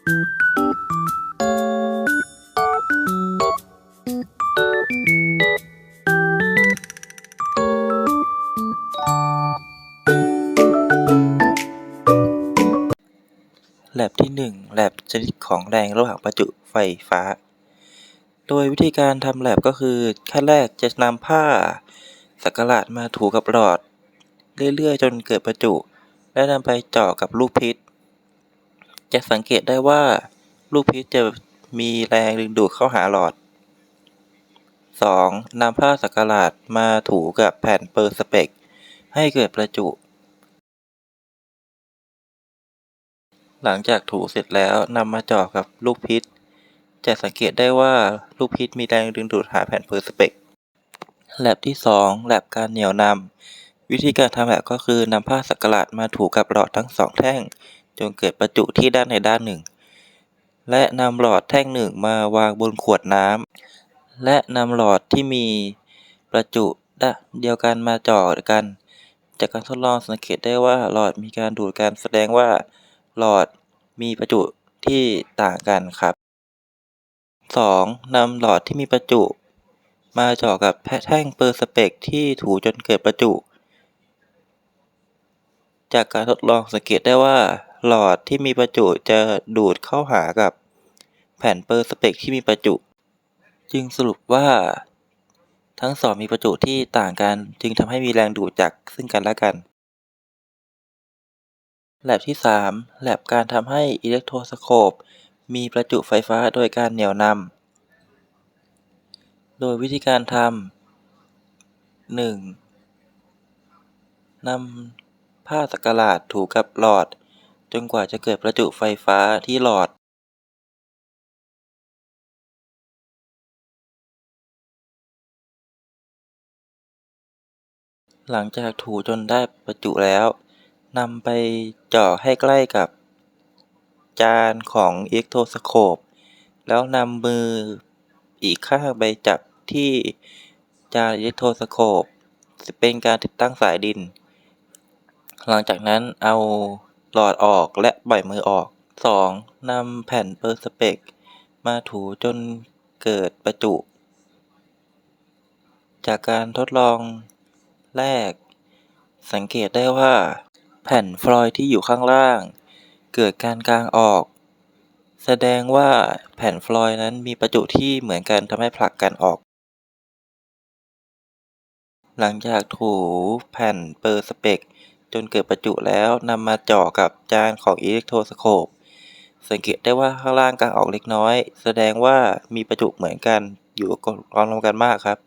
แลบที่ 1 แลบชนิดของแรงระหว่างประจุไฟฟ้า โดยวิธีการทำแลบก็คือ ขั้นแรกจะนำผ้า สักหลาดมาถูกับหลอด เรื่อยๆ จนเกิดประจุ และนำไปเจาะกับลูกพิษ จะสังเกตได้ว่า ลูกพิษจะมีแรงดึงดูดเข้าหาหลอด 2. นำผ้าสักหลาดมาถูกับแผ่นเปอร์สเปก ให้เกิดประจุ หลังจากถูเสร็จแล้วนำมาจาะกับลูกพิษ จะสังเกตได้ว่าลูกพิษมีแรงดึงดูดหาแผ่นเปอร์สเปกแลบที่ 2แลบการเหนี่ยวนำวิธีการทำแลบก็คือนำผ้าสักหลาดมาถูกับหลอดทั้งสองแท่ง จนเกิดประจุที่ด้านใดด้านหนึ่ง และนำหลอดแท่งหนึ่งมาวางบนขวดน้ำและนำหลอดที่มีประจุด้เดียวกันมาจ่อกัน จากการทดลองสังเกตได้ว่าหลอดมีการดูดกันแสดงว่าหลอดมีประจุที่ต่างกันครับ 2. นำหลอดที่มีประจุ มาจาะกับแท่งเปอร์สเปกที่ถูจนเกิดประจุ จากการทดลองสังเกตได้ว่า หลอดที่มีประจุจะดูดเข้าหากับแผ่นเปอร์สเปกที่มีประจุ จึงสรุปว่า ทั้งสองมีประจุที่ต่างกัน จึงทำให้มีแรงดูดจากซึ่งกันและกันแลบที่ 3แลบการทำให้อิเล็กโทรสโคปมีประจุไฟฟ้าโดยการเหนี่ยวนำ โดยวิธีการทำ 1. นำผ้าสักหลาดถูกับหลอด จนกว่าจะเกิดประจุไฟฟ้าที่หลอดหลังจากถูจนได้ประจุแล้วนำไปเจาะให้ใกล้กับ จานของเล็กโทสโคป แล้วนำมืออีกข้างไปจับที่จานเล็กโทสโคป เป็นการติดตั้งสายดิน หลังจากนั้นเอา หลอดออกและปล่อยมือออก 2. นำแผ่นเปอร์สเปกมาถูจนเกิดประจุ จากการทดลองแรก สังเกตได้ว่า แผ่นฟลอยที่อยู่ข้างล่าง เกิดการกลางออก แสดงว่าแผ่นฟลอยนั้นมีประจุที่เหมือนกันทำให้ผลักกันออก หลังจากถูแผ่นเปอร์สเปก จนเกิดประจุแล้วนำมาเจาะกับจานของอิเล็กโทรสโคป สังเกตได้ว่าข้างล่างกางออกเล็กน้อย แสดงว่ามีประจุเหมือนกันอยู่กองรวมกันมากครับ